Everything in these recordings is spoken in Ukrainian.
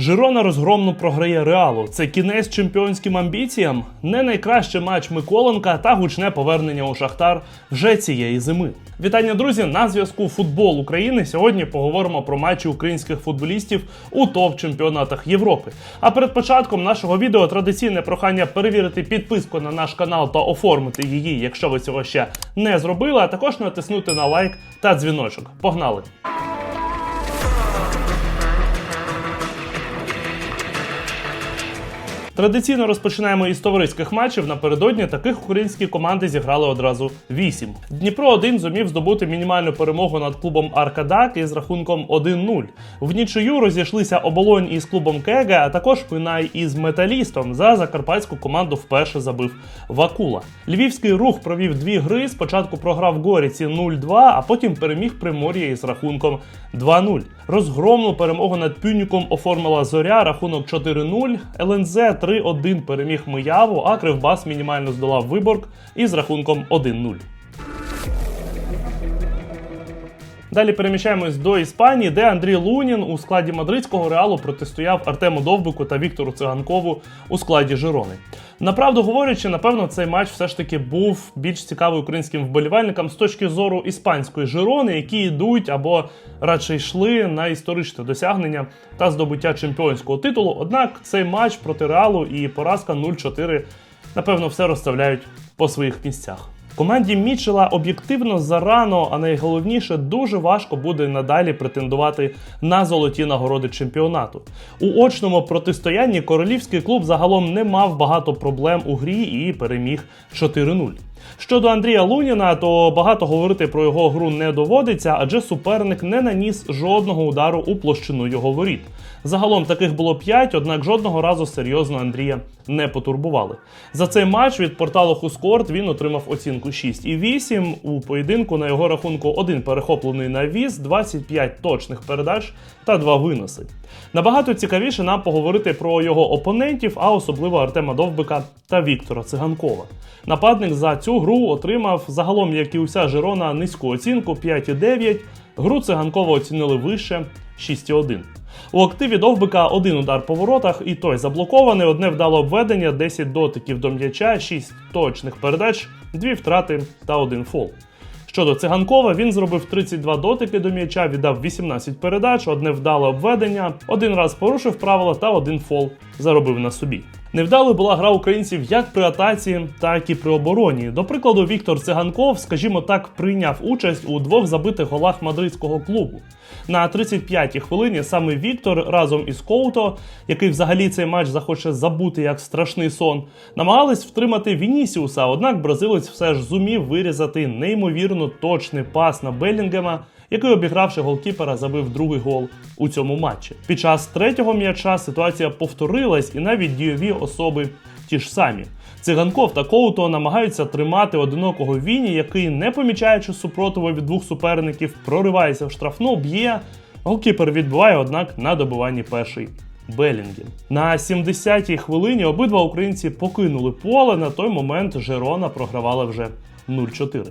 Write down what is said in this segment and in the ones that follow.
Жирона розгромно програє Реалу. Це кінець чемпіонським амбіціям, не найкращий матч Миколенка та гучне повернення у Шахтар вже цієї зими. Вітання, друзі! На зв'язку Футбол України. Сьогодні поговоримо про матчі українських футболістів у топ-чемпіонатах Європи. А перед початком нашого відео традиційне прохання перевірити підписку на наш канал та оформити її, якщо ви цього ще не зробили, а також натиснути на лайк та дзвіночок. Погнали! Традиційно розпочинаємо із товариських матчів. Напередодні таких українські команди зіграли одразу вісім. Дніпро 1 зумів здобути мінімальну перемогу над клубом Аркадак із рахунком 1-0. В нічию розійшлися оболонь із клубом Кеге, а також Пинай із металістом. За закарпатську команду вперше забив Вакула. Львівський рух провів дві гри. Спочатку програв Горіці 0-2, а потім переміг Примор'я із рахунком 2-0. Розгромну перемогу над Пюніком оформила Зоря, рахунок 4-0. ЛНЗ 3-1 переміг Мияву, а Кривбас мінімально здолав Виборг із рахунком 1-0. Далі переміщаємось до Іспанії, де Андрій Лунін у складі мадридського реалу протистояв Артему Довбику та Віктору Циганкову у складі Жирони. Направду говорячи, напевно, цей матч все ж таки був більш цікавий українським вболівальникам з точки зору іспанської Жирони, які йдуть або радше йшли на історичне досягнення та здобуття чемпіонського титулу. Однак цей матч проти реалу і поразка 0-4 напевно все розставляють по своїх місцях. Команді Мічела об'єктивно зарано, а найголовніше дуже важко буде надалі претендувати на золоті нагороди чемпіонату. У очному протистоянні королівський клуб загалом не мав багато проблем у грі і переміг 4-0. Щодо Андрія Луніна, то багато говорити про його гру не доводиться, адже суперник не наніс жодного удару у площину його воріт. Загалом таких було 5, однак жодного разу серйозно Андрія не потурбували. За цей матч від порталу Хускорт він отримав оцінку 6 і 8. У поєдинку на його рахунку один перехоплений на віз, 25 точних передач та 2 виноси. Набагато цікавіше нам поговорити про його опонентів, а особливо Артема Довбика та Віктора Циганкова. Нападник за цю гру отримав загалом, як і уся Жирона, низьку оцінку 5,9. Гру циганкова оцінили вище 6,1. У активі Довбика один удар по воротах, і той заблокований, одне вдало обведення, 10 дотиків до м'яча, 6 точних передач, 2 втрати та один фол. Щодо циганкова, він зробив 32 дотики до м'яча, віддав 18 передач, одне вдале обведення, один раз порушив правила та один фол заробив на собі. Невдалою була гра українців як при атаці, так і при обороні. До прикладу, Віктор Циганков, скажімо так, прийняв участь у двох забитих голах мадридського клубу. На 35-й хвилині саме Віктор разом із Коуто, який взагалі цей матч захоче забути як страшний сон, намагались втримати Вінісіуса, однак бразилець все ж зумів вирізати неймовірно точний пас на Белінгема, який, обігравши голкіпера, забив другий гол у цьому матчі. Під час третього м'яча ситуація повторилась, і навіть дійові особи ті ж самі. Циганков та Коуто намагаються тримати одинокого Віні, який, не помічаючи супротиву від двох суперників, проривається в штрафну, б'є. Голкіпер відбиває, однак на добиванні перший. Белінгем. На 70-й хвилині обидва українці покинули поле. На той момент Жерона програвала вже 0-4.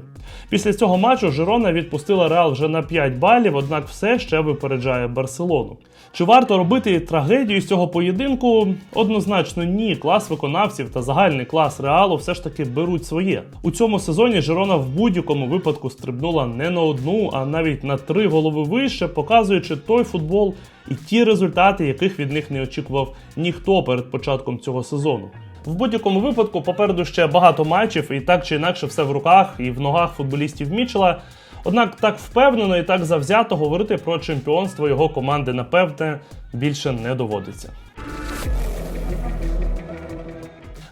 Після цього матчу Жирона відпустила Реал вже на 5 балів, однак все ще випереджає Барселону. Чи варто робити трагедію з цього поєдинку? Однозначно ні. Клас виконавців та загальний клас реалу все ж таки беруть своє. У цьому сезоні Жирона в будь-якому випадку стрибнула не на одну, а навіть на три голови вище, показуючи той футбол і ті результати, яких від них не очікував ніхто перед початком цього сезону. В будь-якому випадку попереду ще багато матчів, і так чи інакше все в руках і в ногах футболістів Мічела. Однак так впевнено і так завзято говорити про чемпіонство його команди, напевне, більше не доводиться.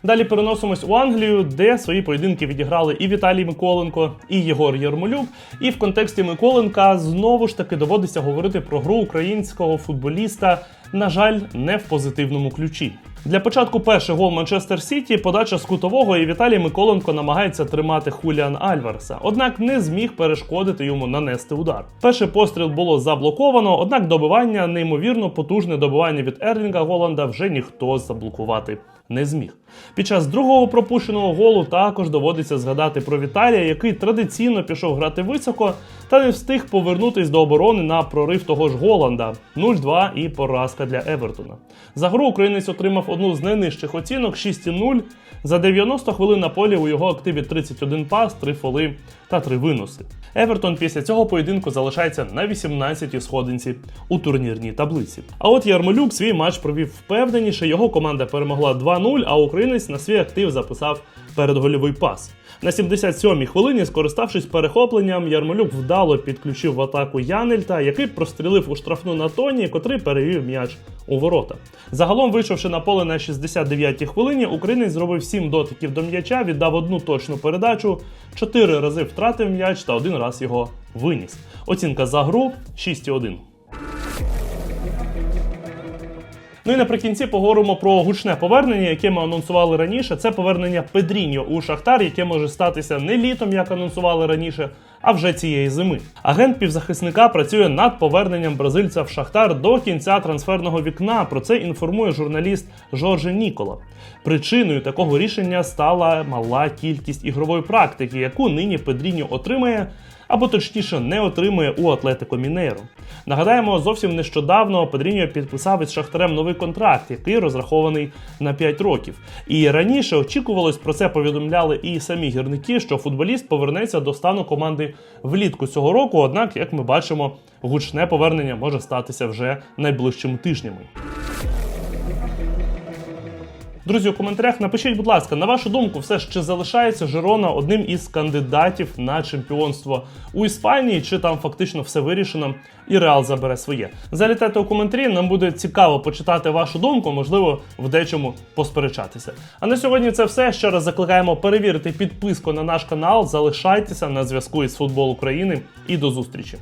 Далі переносимось у Англію, де свої поєдинки відіграли і Віталій Миколенко, і Єгор Єрмолюк. І в контексті Миколенка знову ж таки доводиться говорити про гру українського футболіста, на жаль, не в позитивному ключі. Для початку перший гол Манчестер Сіті, подача з кутового, і Віталій Миколенко намагається тримати Хуліан Альварса, однак не зміг перешкодити йому нанести удар. Перший постріл було заблоковано, однак добивання, неймовірно потужне добивання від Ерлінга Голланда вже ніхто заблокувати не зміг. Під час другого пропущеного голу також доводиться згадати про Віталія, який традиційно пішов грати високо та не встиг повернутись до оборони на прорив того ж Голланда 0-2 і поразка для Евертона. За гру українець отримав одну з найнижчих оцінок 6,0. За 90 хвилин на полі у його активі 31 пас, 3 фоли та 3 виноси. Евертон після цього поєдинку залишається на 18-й сходинці у турнірній таблиці. А от Ярмолюк свій матч провів впевненіше. Його команда перемогла 2-0, а українець на свій актив записав передгольовий пас. На 77-й хвилині, скориставшись перехопленням, Ярмолюк вдало підключив в атаку Янельта, який прострілив у штрафну на тоні, котрий перевів м'яч у ворота. Загалом, вийшовши на поле на 69-й хвилині, українець зробив 7 дотиків до м'яча, віддав одну точну передачу, 4 рази втратив м'яч та один раз його виніс. Оцінка за гру 6,1. Ну і наприкінці поговоримо про гучне повернення, яке ми анонсували раніше. Це повернення Педріньо у Шахтар, яке може статися не літом, як анонсували раніше, а вже цієї зими. Агент півзахисника працює над поверненням бразильця в Шахтар до кінця трансферного вікна. Про це інформує журналіст Жорже Нікола. Причиною такого рішення стала мала кількість ігрової практики, яку нині Педріньо отримає або точніше не отримує у Атлетико Мінейро. Нагадаємо, зовсім нещодавно Педріньо підписав із Шахтарем новий контракт, який розрахований на 5 років. І раніше очікувалось про це повідомляли і самі гірники, що футболіст повернеться до стану команди влітку цього року. Однак, як ми бачимо, гучне повернення може статися вже найближчими тижнями. Друзі, у коментарях напишіть, будь ласка, на вашу думку, все ще залишається Жирона одним із кандидатів на чемпіонство у Іспанії, чи там фактично все вирішено і Реал забере своє. Залітайте у коментарі, нам буде цікаво почитати вашу думку, можливо, в дечому посперечатися. А на сьогодні це все. Ще раз закликаємо перевірити підписку на наш канал. Залишайтеся на зв'язку із футбол України і до зустрічі.